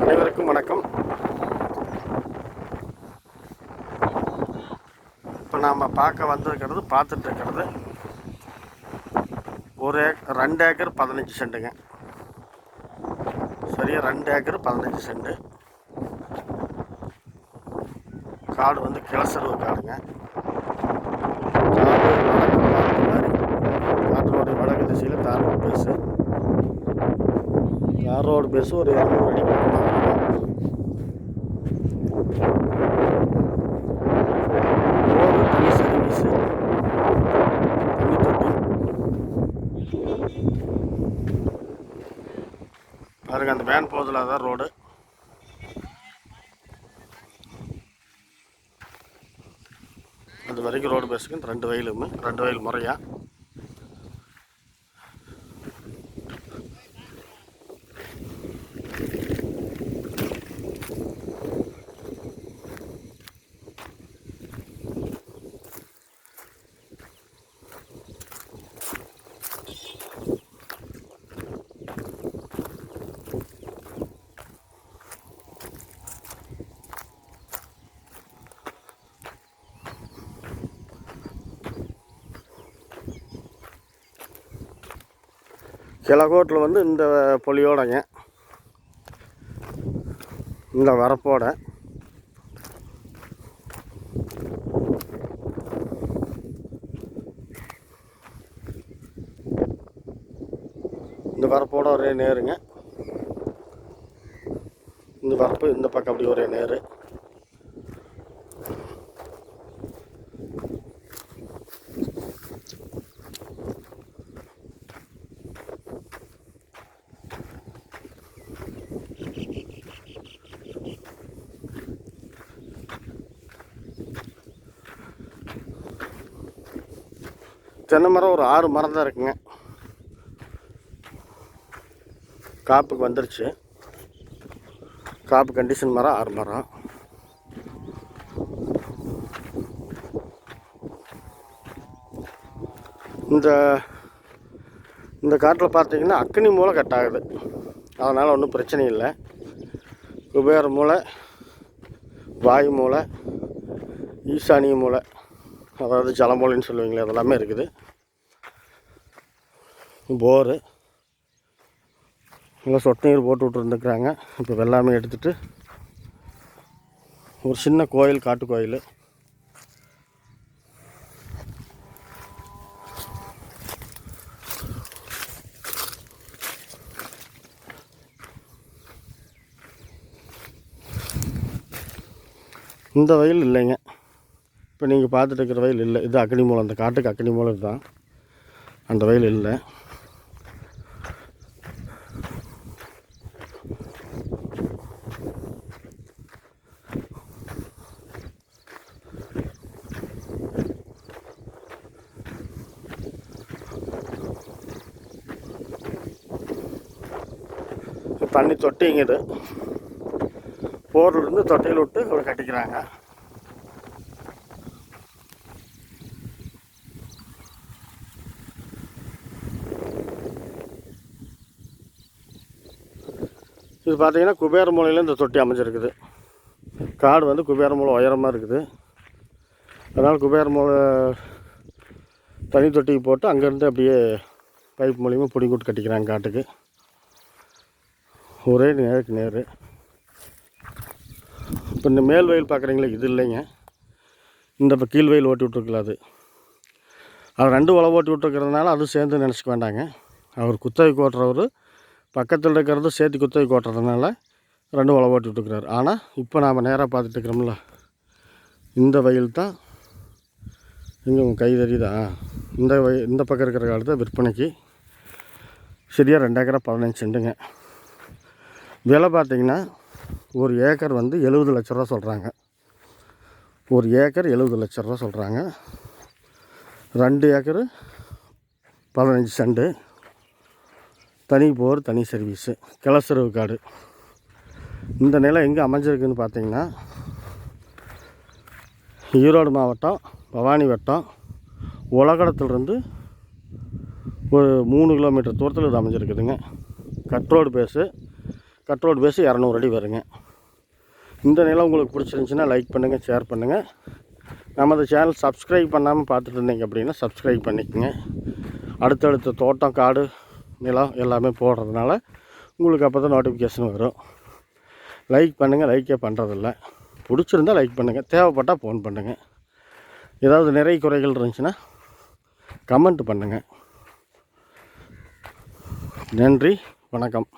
அனைவருக்கும் வணக்கம். இப்போ நாம் பார்க்க வந்திருக்கிறது பார்த்துட்டு இருக்கிறது ஒரு ஏக் ரெண்டு ஏக்கர் பதினஞ்சு சென்ட்டுங்க சரியா ரெண்டு ஏக்கர் பதினஞ்சு சென்ட்டு காடு வந்து கிளசருவு காடுங்க. காடு வடக்கு மாதிரி. திசையில் தார் ரோடு தாரோடு தார் ரோடு ஒரு இரநூறு அடி பக்கமாக பாருங்க அந்த வேன் போதில் தான் ரோடு. அது வரைக்கும் ரோடு பேசுக்கு ரெண்டு வயலுமே ரெண்டு வயல் முறையா கிழக்கோட்டில் வந்து இந்த பொலியோடங்க இந்த வரப்போட. இந்த வரப்போட ஒரே நேருங்க. இந்த வரப்பு இந்த பக்கம் அப்படி ஒரே நேரு. தென்னை மரம் ஒரு ஆறு மரம் தான் இருக்குங்க. காப்புக்கு வந்துருச்சு. காப்பு கண்டிஷன் மரம் ஆறு மரம். இந்த இந்த காட்டில் பார்த்தீங்கன்னா அக்னி மூலை கட் ஆகுது. அதனால் ஒன்றும் பிரச்சனை இல்லை. குபேர மூலை வாயு மூலை ஈசானிய மூலை அதாவது ஜலமோலின்னு சொல்லுவீங்களே அதெல்லாமே இருக்குது. போரு. நல்லா சொட்டு நீர் போட்டு விட்டுருந்துருக்குறாங்க. இப்போ வெள்ளாமை எடுத்துட்டு ஒரு சின்ன கோயில் காட்டு கோயில். இந்த வயல் இல்லைங்க. இப்போ நீங்கள் பார்த்துட்டு இருக்கிற வயல் இல்லை. இது அக்கனி மூலம். அந்த காட்டுக்கு அக்கனி மூலம் தான் அந்த வயல் இல்லை. தண்ணி தொட்டிங்குது போர்லேருந்து தொட்டையில் விட்டு கட்டிக்கிறாங்க. இது பார்த்தீங்கன்னா குபேர மூலையில் இந்த தொட்டி அமைஞ்சிருக்குது. காடு வந்து குபேர மூலை உயரமாக இருக்குது. அதனால் குபேர மூலை தனி தொட்டிக்கு போட்டு அங்கேருந்து அப்படியே பைப் மூலியமாக பிடிங்கி கட்டிக்கிறாங்க காட்டுக்கு. ஒரே நேருக்கு நேர். இப்போ இந்த மேல் வயல் பார்க்குறீங்களே இது இல்லைங்க. இந்த இப்போ கீழ் வயல் ஓட்டி விட்ருக்கல அது. அது ரெண்டு உழவு ஓட்டி விட்ருக்கிறதுனால அது சேர்ந்து நினச்சிக்க வேண்டாங்க. அவர் குத்தகைக்கு ஓட்டுறவர் பக்கத்தில் இருக்கிறது சேர்த்து குத்தகை ஓட்டுறதுனால ரெண்டு உழவு ஓட்டிகிட்ருக்கிறாரு ஆனால் இப்போ நாம் நேராக பார்த்துட்டு இருக்கிறோம்ல. இந்த வயல் தான் இங்கே உங்கள் கை தெரியுதா இந்த வய இந்த பக்கம் இருக்கிற காலத்தை விற்பனைக்கு சரியாக ரெண்டு ஏக்கரா பதினஞ்சு செண்டுங்க. விலை பார்த்தீங்கன்னா ஒரு ஏக்கர் வந்து எழுபது லட்ச ரூபா சொல்கிறாங்க ஒரு ஏக்கர் எழுபது லட்ச ரூபா சொல்கிறாங்க ரெண்டு ஏக்கரு பதினஞ்சு செண்டு. தனி போர் தனி சர்வீஸு கிளசரவு காடு. இந்த நிலம் எங்கே அமைஞ்சிருக்குன்னு பார்த்தீங்கன்னா ஈரோடு மாவட்டம் பவானி வட்டம் உலகடத்துலேருந்து ஒரு மூணு கிலோமீட்டர் தூரத்தில் இது அமைஞ்சிருக்குதுங்க. கட்ரோடு பேஸு கட்ரோடு பேஸு இரநூறு அடி வருங்க. இந்த நிலம் உங்களுக்கு பிடிச்சிருந்துச்சின்னா லைக் பண்ணுங்கள் ஷேர் பண்ணுங்கள் நமது சேனல் சப்ஸ்கிரைப் பண்ணாமல் பார்த்துட்டு இருந்தீங்க அப்படின்னா சப்ஸ்கிரைப் பண்ணிக்கோங்க. அடுத்தடுத்த தோட்டம் காடு நிலம் எல்லாமே போடுறதுனால உங்களுக்கு அப்போ தான் நோட்டிஃபிகேஷன் வரும். லைக் பண்ணுங்கள் லைக்கே பண்ணுறதில்ல பிடிச்சிருந்தா லைக் பண்ணுங்கள் தேவைப்பட்டால் ஃபோன் பண்ணுங்கள் ஏதாவது நிறை குறைகள் இருந்துச்சுன்னா கமெண்ட் பண்ணுங்கள் நன்றி வணக்கம்.